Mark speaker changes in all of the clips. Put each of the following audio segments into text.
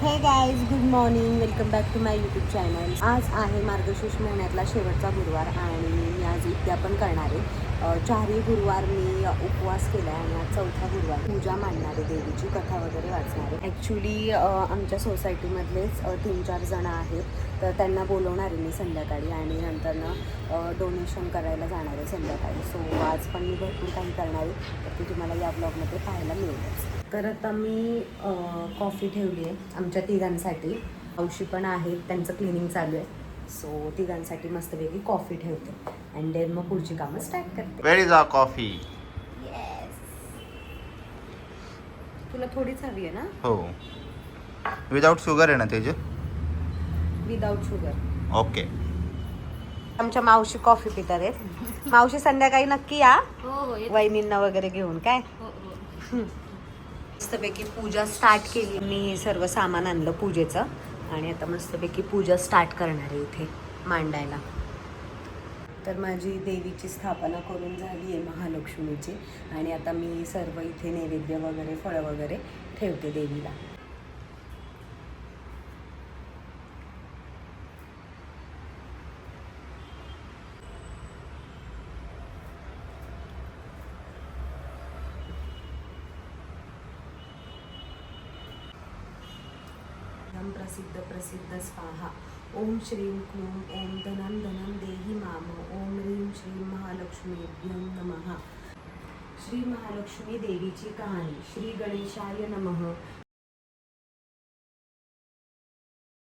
Speaker 1: Hey guys good morning welcome back to my YouTube channel आज आहे मार्गशीर्ष महिन्यातला शेवटचा गुरुवार आणि मी आज उद्यापन करणार आहे. चारही गुरुवार मी उपवास केला आहे आणि आज चौथा गुरुवार पूजा मांडणार आहे देवीची कथा वगैरे वाचणार आहे. ॲक्च्युली आमच्या सोसायटीमधलेच तीन चार जणं आहेत. तर त्यांना बोलवणार आहे मी संध्याकाळी आणि नंतरनं डोनेशन करायला जाणार आहे संध्याकाळी. सो आज पण मी भरपूर काही करणार आहे. तर ते तुम्हाला या ब्लॉगमध्ये पाहायला मिळेलच. तर आता मी कॉफी ठेवली आहे आमच्या तिघांसाठी. औषधी पण आहेत त्यांचं क्लिनिंग चालू आहे. सो तिघांसाठी मस्तपैकी कॉफी ठेवते. अँड देन मग पुढची कामं स्टार्ट करते.
Speaker 2: Where is our coffee
Speaker 1: yes तुला थोडीच हवी आहे ना?
Speaker 2: हो. विदाउट शुगर आहे ना त्याचे
Speaker 1: विदाऊट शुगर
Speaker 2: ओके
Speaker 1: आमच्या मावशी कॉफी पितात आहेत. मावशी संध्याकाळी नक्की या.
Speaker 3: हो हो येत-
Speaker 1: वहिनींना वगैरे घेऊन काय?
Speaker 3: हो हो.
Speaker 1: मस्तपैकी पूजा स्टार्ट केली. मी सर्व सामान आणलं पूजेचं. आणि आता मस्तपैकी पूजा स्टार्ट करणार आहे इथे मांडायला. तर माझी देवीची स्थापना करून झाली आहे महालक्ष्मीची. आणि आता मी सर्व इथे नैवेद्य वगैरे फळं वगैरे ठेवते देवीला. नाम प्रसिद्ध प्रसिद्ध स्वाहा। ओम श्रीं क्लूं ओम धनं धनं देहि माम ओम ह्रीं श्रीं महालक्ष्मीभ्यं नमः। श्री महालक्ष्मी देवीची कहाणी श्री गणेशाय नमः।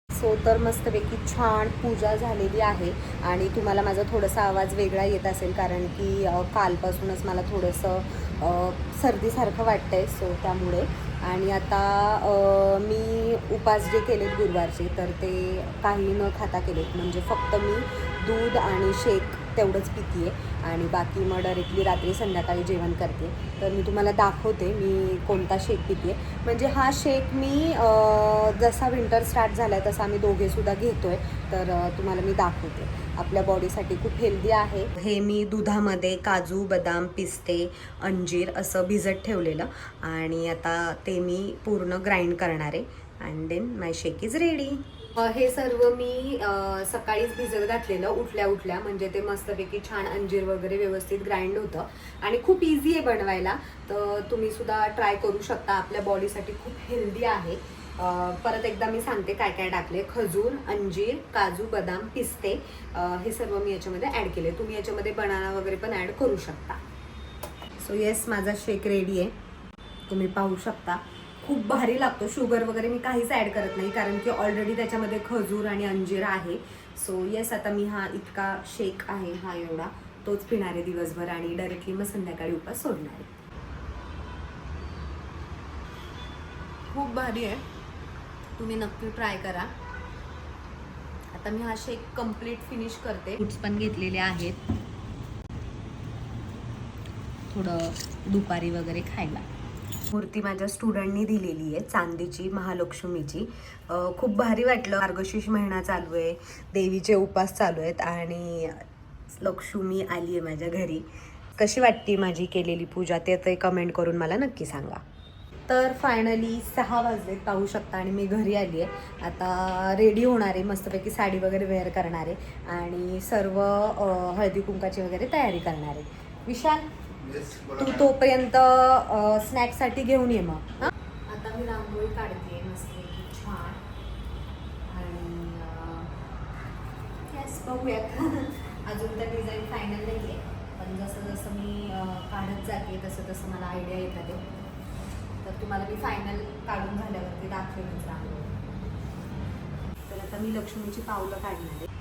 Speaker 1: सो तर मस्तपैकी छान पूजा झालेली आहे आणि तुम्हाला माझा थोडासा आवाज वेगळा येत असेल कारण की कालपासूनच मला थोडंसं सर्दीसारखं सर्दीसारखं वाटतंय सो त्यामुळे आणि आता मी उपास जे केलेत गुरुवारचे तर ते काही न खाता केलेत. म्हणजे फक्त मी दूध आणि शेक तेवढंच पितीये. आणि बाकी मग डायरेक्टली रात्री संध्याकाळी जेवण करते. तर मी तुम्हाला दाखवते मी कोणता शेक पिते म्हणजे हा शेक मी जसा विंटर स्टार्ट झाला आहे तसा आम्ही दोघेसुद्धा घेतो आहे तर तुम्हाला मी दाखवते. आपल्या बॉडीसाठी खूप हेल्दी आहे. हे मी दुधामध्ये काजू बदाम पिस्ते अंजीर असं भिजत ठेवलेलं. आणि आता ते मी पूर्ण ग्राइंड करणार आहे. And then my shake is ready हे सर्व मी सकाळीच भिजत घातलेलं उठल्या उठल्या म्हणजे ते मस्तपैकी छान अंजीर वगैरे व्यवस्थित ग्राइंड होतं. आणि खूप इझी आहे बनवायला. तर तुम्ही सुद्धा ट्राय करू शकता. आपल्या बॉडीसाठी खूप हेल्दी आहे. परत एकदा मी सांगते काय काय टाकले. खजूर अंजीर काजू बदाम पिस्ते हे सर्व मी याच्यामध्ये ॲड केले. तुम्ही याच्यामध्ये बनाना वगैरे पण ॲड करू शकता. सो येस माझा शेक रेडी आहे. तुम्ही पाहू शकता. खूप भारी लागतो. शुगर वगैरे मी काहीच ॲड करत नाही कारण की ऑलरेडी त्याच्यामध्ये खजूर आणि अंजीर आहे. सो येस आता मी हा इतका शेक आहे हा एवढा. तोच पिणार आहे दिवसभर आणि डायरेक्टली मग संध्याकाळी उपास सोडणार आहे. खूप भारी आहे. तुम्ही नक्की ट्राय करा. आता मी हा शेक कंप्लीट फिनिश करते. फ्रुट्स पण घेतलेले आहेत. थोडं दुपारी वगैरे खायला. मूर्ती माझ्या स्टुडंटनी दिलेली आहे चांदीची महालक्ष्मीची. खूप भारी वाटलं. मार्गशीर्ष महिना चालू आहे देवीचे उपास चालू आहेत आणि लक्ष्मी आली आहे माझ्या घरी. कशी वाटते माझी केलेली पूजा ते ते कमेंट करून मला नक्की सांगा. तर फायनली सहा वाजले पाहू शकता आणि मी घरी आली आहे. आता रेडी होणार आहे मस्तपैकी साडी वगैरे वेअर करणार आहे आणि सर्व हळदी कुंकाची वगैरे तयारी करणार आहे. विशाल? तू तोपर्यंत स्नॅक्ससाठी घेऊन ये मग हं? आता मी रांगोळी काढते मस्तपैकी छान. आणि येस बघूयात अजून तर डिझाईन फायनल नाही आहे पण जसं जसं मी काढत जाते तसं तसं मला आयडिया येतात. आहे तर तुम्हाला मी फायनल काढून झाल्यावरती दाखवेनच रांगोळी. तर आता मी लक्ष्मीची पावलं काढणार आहे.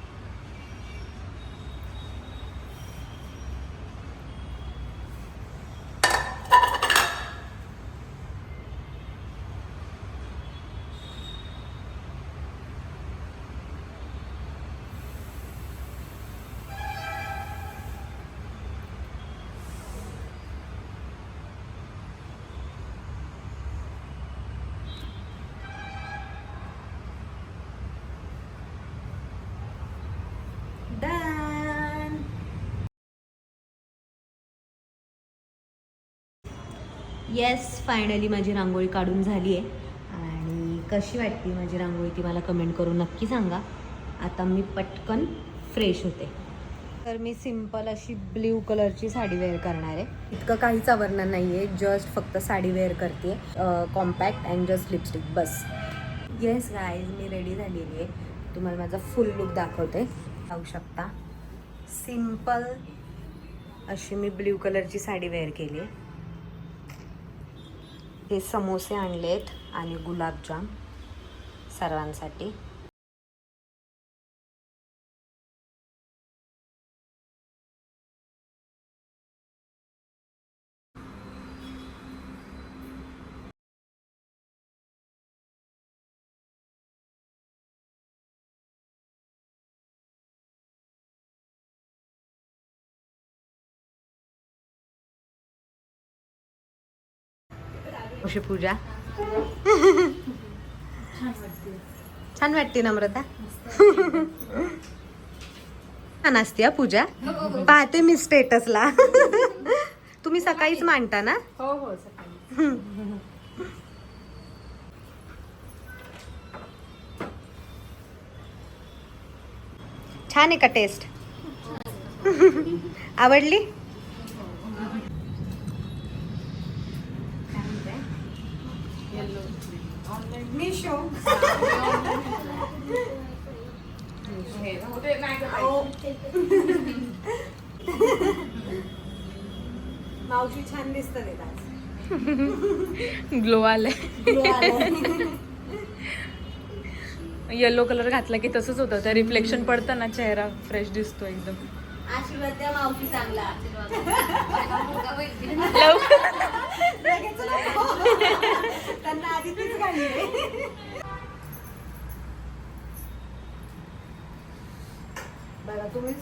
Speaker 1: येस फायनली माझी रांगोळी काढून झाली आहे आणि कशी वाटली माझी रांगोळी ती मला कमेंट करून नक्की सांगा. आता मी पटकन फ्रेश होते. तर मी सिंपल अशी ब्ल्यू कलरची साडी वेअर करणार आहे. इतकं काहीच आवरणार नाही आहे जस्ट फक्त साडी वेअर करते कॉम्पॅक्ट अँड जस्ट लिपस्टिक बस. येस गाईज मी रेडी झालेली आहे. तुम्हाला माझा फुल लुक दाखवते. पाहू शकता. सिंपल अशी मी ब्ल्यू कलरची साडी वेअर केली आहे हे समोसे आणले आहेत आणि गुलाबजाम सर्वांसाठी. अशी पूजा. छान वाटते. नम्रता. छान असते हा पूजा. पाहते मी स्टेटसला. तुम्ही सकाळीच मांडता ना?
Speaker 3: हो हो सकाळी.
Speaker 1: छान आहे का टेस्ट आवडली? मावशी छान दिसत
Speaker 3: ग्लो आलाय. येलो कलर घातला की तसंच होतं. त्या रिफ्लेक्शन पडतं ना चेहरा फ्रेश दिसतो एकदम.
Speaker 1: आशीर्वाद द्या मावशी चांगला. त्यांना आधी तीच बघा तुम्ही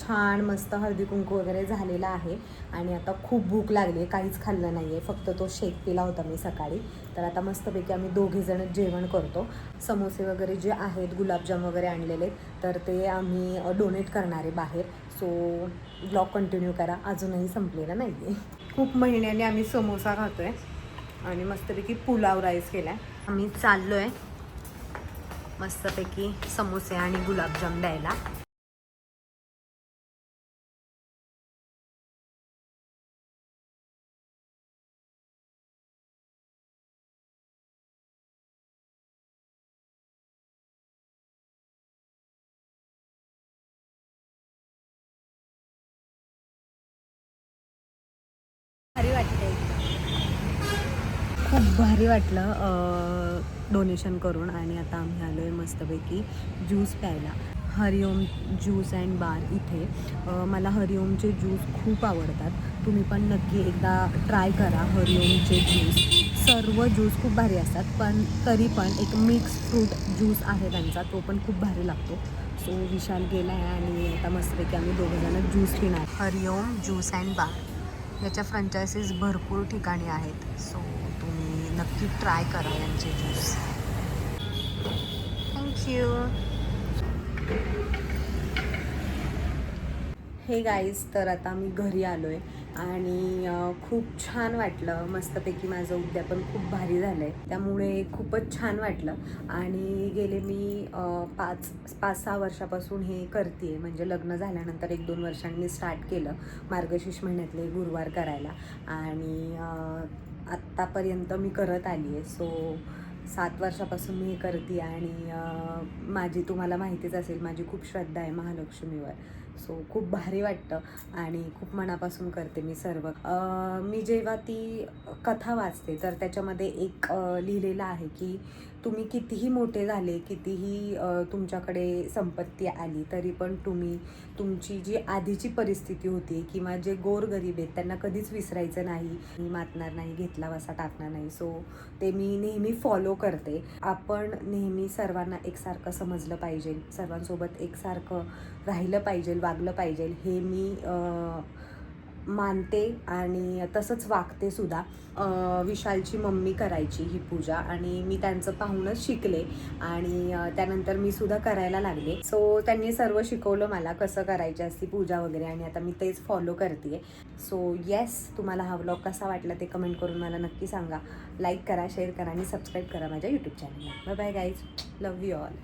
Speaker 1: छान मस्त हळदी कुंकू वगैरे झालेला आहे. आणि आता खूप भूक लागली आहे. काहीच खाल्लं नाही आहे फक्त तो शेक पिला होता मी सकाळी. तर आता मस्तपैकी आम्ही दोघेजण जेवण करतो. समोसे वगैरे जे आहेत गुलाबजाम वगैरे आणलेले तर ते आम्ही डोनेट करणार आहे बाहेर. सो ब्लॉग कंटिन्यू करा. अजूनही संपलेला नाही आहे खूप महिन्याने आम्ही समोसा खातो आहे आणि मस्तपैकी पुलाव राईस केला आहे आम्ही चाललो आहे मस्तपैकी समोसे आणि गुलाबजाम द्यायला. खूप भारी वाटलं डोनेशन करून आणि आता आम्ही आलो आहे मस्तपैकी ज्यूस प्यायला. हरिओम ज्यूस अँड बार इथे. मला हरिओमचे ज्यूस खूप आवडतात. तुम्ही पण नक्की एकदा ट्राय करा हरिओमचे ज्यूस सर्व ज्यूस खूप भारी असतात पण तरी पण एक मिक्स फ्रूट ज्यूस आहे त्यांचा तो पण खूप भारी लागतो. सो विशाल गेला आहे आणि आता मस्तपैकी आम्ही दोघंजणं ज्यूस पिणार. हरिओम ज्यूस अँड बार याच्या फ्रँचायसीज भरपूर ठिकाणी आहेत. सो नक्की ट्राय करा यांचे ज्यूस थँक्यू हे गाईज तर आता मी घरी आलो आहे आणि खूप छान वाटलं. मस्तपैकी माझं उद्यापन खूप भारी झालं आहे त्यामुळे खूपच छान वाटलं. आणि गेले मी पाच पाच सहा वर्षापासून हे करते म्हणजे लग्न झाल्यानंतर एक दोन वर्षांनी स्टार्ट केलं मार्गशीर्ष महिन्यातले गुरुवार करायला. आणि आत्तापर्यंत मी करत आली आहे. सो सात वर्षापासून मी हे करते आणि माझी तुम्हाला माहितीच असेल माझी खूप श्रद्धा आहे महालक्ष्मीवर. सो खूप भारी वाटतं आणि खूप मनापासून करते मी सर्व. मी जेव्हा ती कथा वाचते तर त्याच्यामध्ये एक लिहिलेलं आहे की तुम्ही कितीही मोठे झाले कितीही तुमच्याकडे संपत्ती आली तरी पण तुम्ही तुमची जी आधीची परिस्थिती होती किंवा जे गोरगरीब आहेत त्यांना कधीच विसरायचं नाही. मी मातणार नाही घेतला वसा टाकणार नाही. सो ते मी नेहमी फॉलो करते. आपण नेहमी सर्वांना एकसारखं समजलं पाहिजे. सर्वांसोबत एकसारखं राहिलं पाहिजे वागलं पाहिजे. हे मी मानते आणि तसंच वागते सुद्धा. विशालची मम्मी करायची ही पूजा आणि मी त्यांचं पाहूनच शिकले आणि त्यानंतर मी सुद्धा करायला लागले. सो त्यांनी सर्व शिकवलं मला कसं करायची असती पूजा वगैरे आणि आता मी तेच फॉलो करते सो येस तुम्हाला हा व्लॉग कसा वाटला ते कमेंट करून मला नक्की सांगा. लाईक करा शेअर करा आणि सबस्क्राईब करा माझ्या यूट्यूब चॅनलला bye bye guys love you all